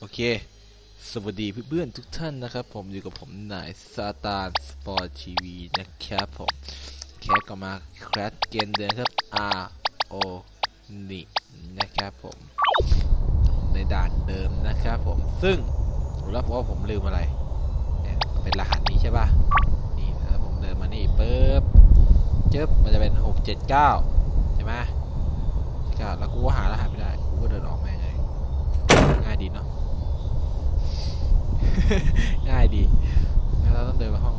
โอเค สวัสดีเพื่อนๆทุกท่านนะครับ ผมอยู่กับผมนายซาตานสปอร์ตทีวีนะครับผมแคสก็มาแคสเกมเดินครับ R O นี่นะครับผมในด่านเดิมนะครับผมซึ่งรู้แล้วว่าผมลืมอะไรเป็นรหัสนี้ใช่ป่ะนี่แล้วผมเดินมานี่ปึ๊บจึ๊บมันจะเป็น 679 ใช่ไหมก็แล้วกูก็หารหัสไม่ได้ กูก็เดินออกแม่งเลยง่ายดีเนาะ ง่ายดีแล้วเราต้องเดินมาห้อง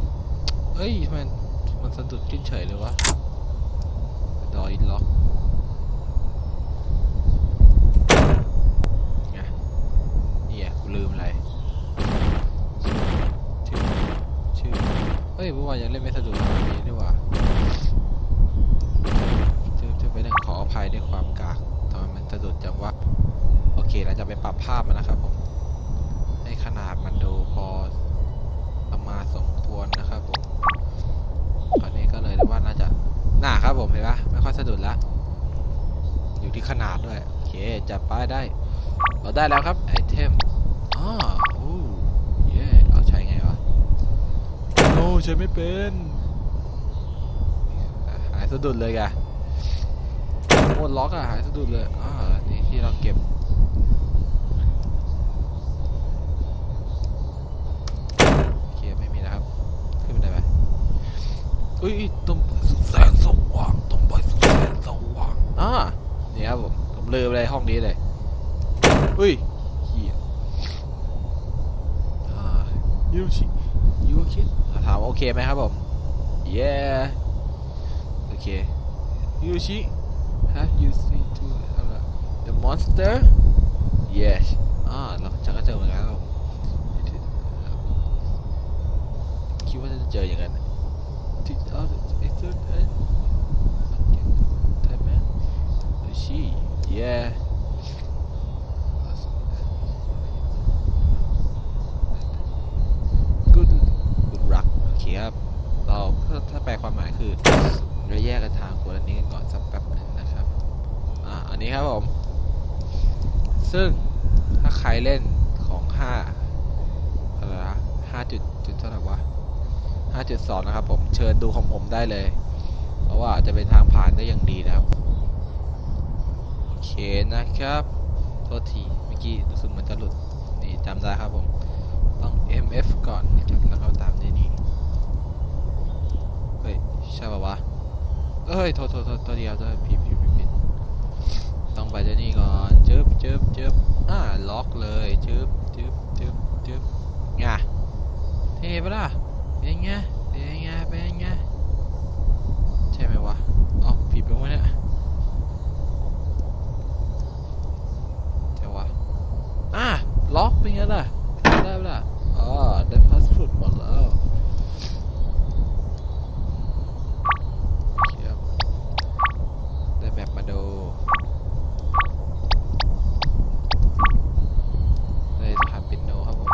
เอ้ยมันมันสะดุดขึ้นเฉยเลยวะดออินล็อกไงนี่อะกูลืมอะไร ชื่อ ชื่อ เฮ้ยเมื่อวานยังเล่นไม่สะดุดแบบนี้ด้วยว่ะจะจะไปนั่งขออภัยด้วยความกากทำไมมันสะดุดจังวะ โอเคเราจะไปปรับภาพมันนะครับผม ขนาดมันดูพอประมาณสมควรนะครับผมคราวนี้ก็เลยว่าน่าจะหน้าครับผมเห็นปะไม่ค่อยสะดุดละอยู่ที่ขนาดด้วยโอเคจัดป้ายได้ เราได้แล้วครับไอเทมอ๋อโอ้เย่เอาใช้ไงวะโอ้ใช้ไม่เป็นหายสะดุดเลยแกโคตรล็อกอะหายสะดุดเลยอ่านี่ที่เราเก็บ โอเคไม่มีนะครับ ขึ้นไปได้ไหม อุ้ยต้องไปสู่แสงสว่างต้องไปสู่แสงสว่างอ่านี่ครับผมผมลืมเลยห้องนี้เลยอุ้ยเฮียอ่ายูชิยูชิถามว่าโอเคไหมครับผม yeah โอเคยูชิ have you seen to the monster yes อ่าเราจะก็เจอเหมือนกันครับผมคิดว่าจะเจออย่างนั้น ที่เอาไอ้เจ้าไอ้ไทยแมนชีเย่ good good luck โอเคครับ เราถ้าถ้าแปลความหมายคือเราแยกกันทางคนละนี้กันก่อนสักแป๊บหนึงนะครับ อ่า อันนี้ครับผม ซึ่งถ้าใครเล่นของ 5 อะไรนะ5จุดจุดเท่าไหร่วะ 5.2 นะครับผมเชิญดูของผมได้เลย เพราะว่าจะเป็นทางผ่านได้อย่างดีนะครับ โอเคนะครับ โทษทีเมื่อกี้รู้สึกเหมันจะหลุด นี่จำได้ครับผม ต้อง MF ก่อนนะครับแล้วก็ตามด้วยนี่เฮ้ย ใช่ป่าวะเอ้ย โทษโทษโทษตัวเดียวตัวผิดผิดผิดผิดต้องไปด้วยนี่ก่อนจึ๊บจึ๊บจึ๊บอ่าล็อกเลยจึ๊บจึ๊บจึ๊บจึ๊บไงเท่ปะล่ะ เป็นไง เป็นไง เป็นไง ใช่ไหมวะอ๋อผิดไปวะเนี่ยใช่วะอะ ล็อกเป็นไงล่ะ ได้ปะล่ะอ๋อ ได้พาสปอร์ตหมดแล้วโอเคครับได้แมปมาดู ได้ทำปินโนครับผม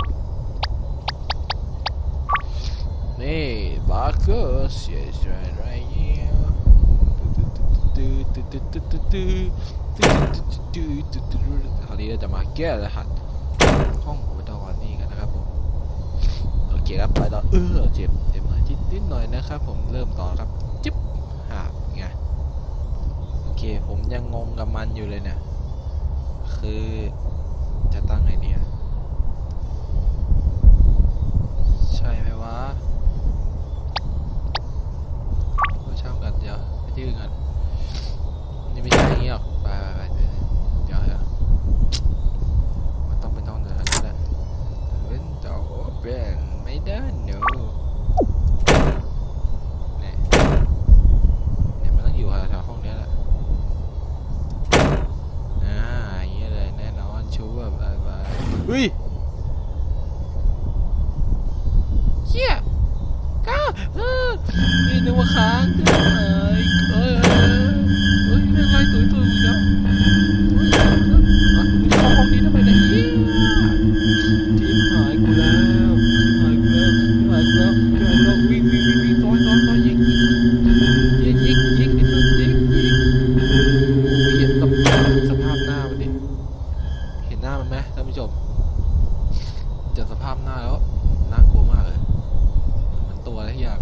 นี่บาร์เกอร์เสียใจไรเนี่ย คราวนี้เราจะมาแก้รหัสห้องโอเปอร์นี่กันนะครับผมโอเคครับไปต่อเออเจ็บเจ็บหน่อยนิดหน่อยนะครับ ผมเริ่มต่อครับจิ๊บหาบไงโอเคผมยังงงกับมันอยู่เลยเนี่ยคือจะตั้งไงเนี่ยใช่ไหมวะ จากสภาพหน้าแล้วน่ากลัวมากเลยเหมือนตัวอะไรที่อย่าง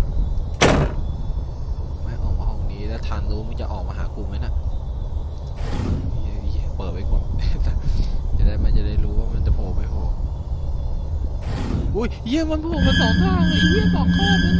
ไม่ออกมาห้องนี้แล้วทานรู้มันจะออกมาหากูไหมน่ะเปิดไว้ก่อนจะได้มันจะได้รู้ว่ามันจะโผล่ไม่โผล่อุ้ยเยี่ยมันโผล่มาสองทางเลยเยี่ยสองข้อมัน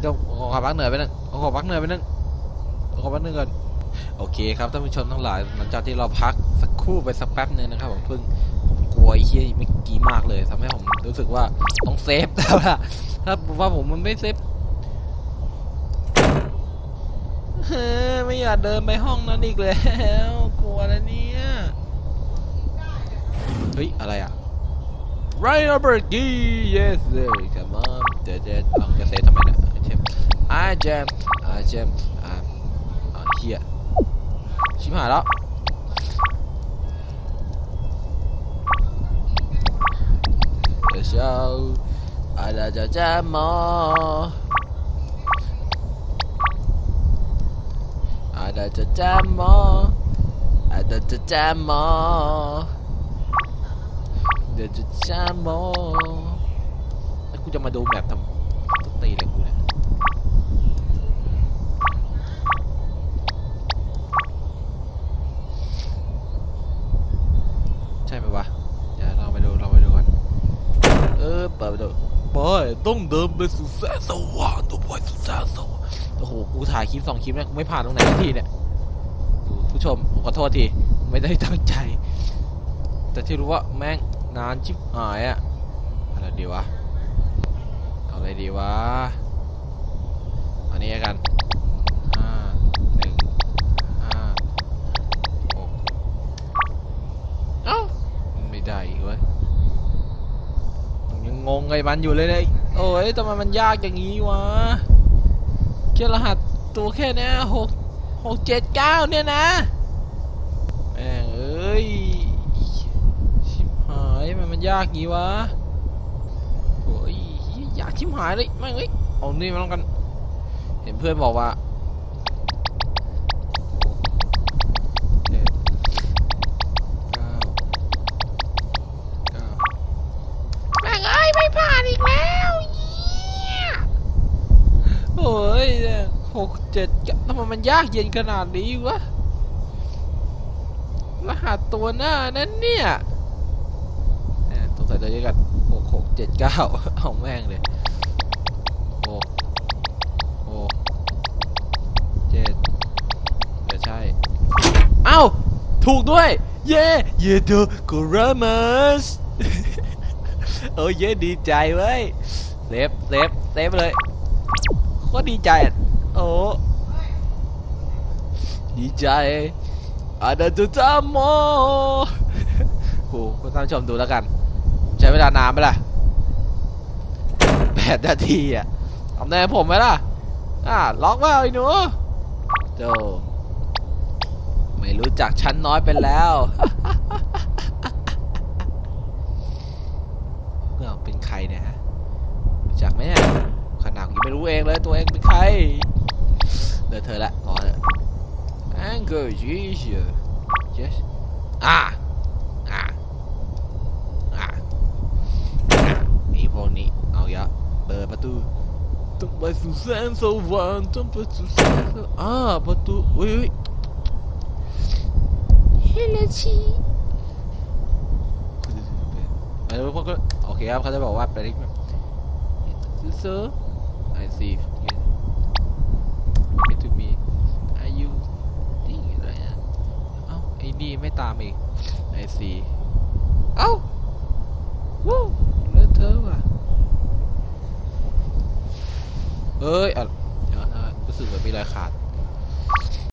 เดี๋ยวขอพักเหนื่อยไปหนึงขอพักเหนื่อยไปหนึงขอพักเหนื่อยก่อนโอเคครับท่านผู้ชมทั้งหลายหลังจากที่เราพักสักครู่ไปสักแป๊บนึงนะครับผมเพิ่งกลัวไอ้เหี้ยเมื่อกี้มากเลยทำให้ผมรู้สึกว่าต้องเซฟแต่ว่าถ้าว่าผมมันไม่เซฟเฮ้ยไม่อยากเดินไปห้องนั้นอีกแล้วกลัวแล้วเนี่ยเฮ้ยอะไรอะ Right over key yes sir come on เดี๋ยวจะเอาจะเซฟทำไมเนี่ย ไอเจมไอเจมไอเจมอ่าอ่าเฮียชิบหายแล้วเดี๋ยวเช้าอะไรจะจะมออะไรจะจะมออะไรจะจะมอ เดี๋ยวจะจามโมแล้วกูจะมาดูแมปทำตุ๊กตีเลยกูเนี่ยใช่ไหมวะ เดี๋ยวเราไปดูเราไปดูกัน เออเปิดไปดูบอย ต้องเดินไปสู่แสงสว่างตัวบอยสู่แสงสว่างโอ้โหกูถ่ายคลิปสองคลิปเนี่ยกูไม่ผ่านตรงไหนสักทีเนี่ยดูผู้ชมขอโทษทีไม่ได้ตั้งใจ แต่ที่รู้ว่าแม่งนานชิบหายอะอะไรดีวะเอาอะไรดีวะอันนี้กันห้าหนึ่งห้าหกเอ้ไม่ได้อีกเว้ยยังงงไงมันอยู่เลยเนี่ย โอ้ยทำไมมันยากอย่างนี้วะแค่รหัสตัวแค่เนี้ยหกหกเจ็ดเก้าเนี่ยนะแม่งเอ้ย ชิบหายมันมันยากงี้วะโอ้ยอยากชิบหายเลยแม่งเอ้ยเอานี่มาลองกัน เห็นเพื่อนบอกว่าเจ็ดเก้าเก้าแม่งเอ้ยไม่ผ่านอีกแล้วเหี้ยโอ้ยเนี่ย หกเจ็ดทำไมมันยากเย็นขนาดนี้วะ รหัสตัวหน้านั้นเนี่ยต้องใส่ตัวเดียวกันหกหกเจ็ดเก้าเอาแม่งเลยหกหกเจ็ดเดี๋ยวใช่ เอ้า ถูกด้วย เย่เย่เดอกรามัสเออเย่ดีใจเว้ยเซฟเซฟเซฟเลยโคตรดีใจอะ โอ้ดีใจอาดาจูจามโมโหคุณท่านชมดูแล้วกัน ใช้เวลานานไหมล่ะแปดนาทีอะทำได้ผมไหมล่ะ อ่าล็อกว่าไอ้หนูโจไม่รู้จักชั้นน้อยเป็นแล้วเรื่อเป็นใครเนี่ยฮะรู้จักไหมขนาดยังไม่รู้เองเลยตัวเองเป็นใคร เดินเธอละพอเถอะ Anger Gigi Yes อ่าอ่าอ่าไอ้พวกนี้เอายะเปิดประตูต้องไปสู่แสงสว่างต้องไปสู่แสงสว่างอ่าประตูอุ้ยอุ้ยเฮลชีไม่รู้พวกก็โอเคครับเขาจะบอกว่าไปที่แบบ Sir I see yes okay to me are you นี่อะไรอะเอ้าไอ้นี่ไม่ตามอีกไอซี เอ้าวู้เล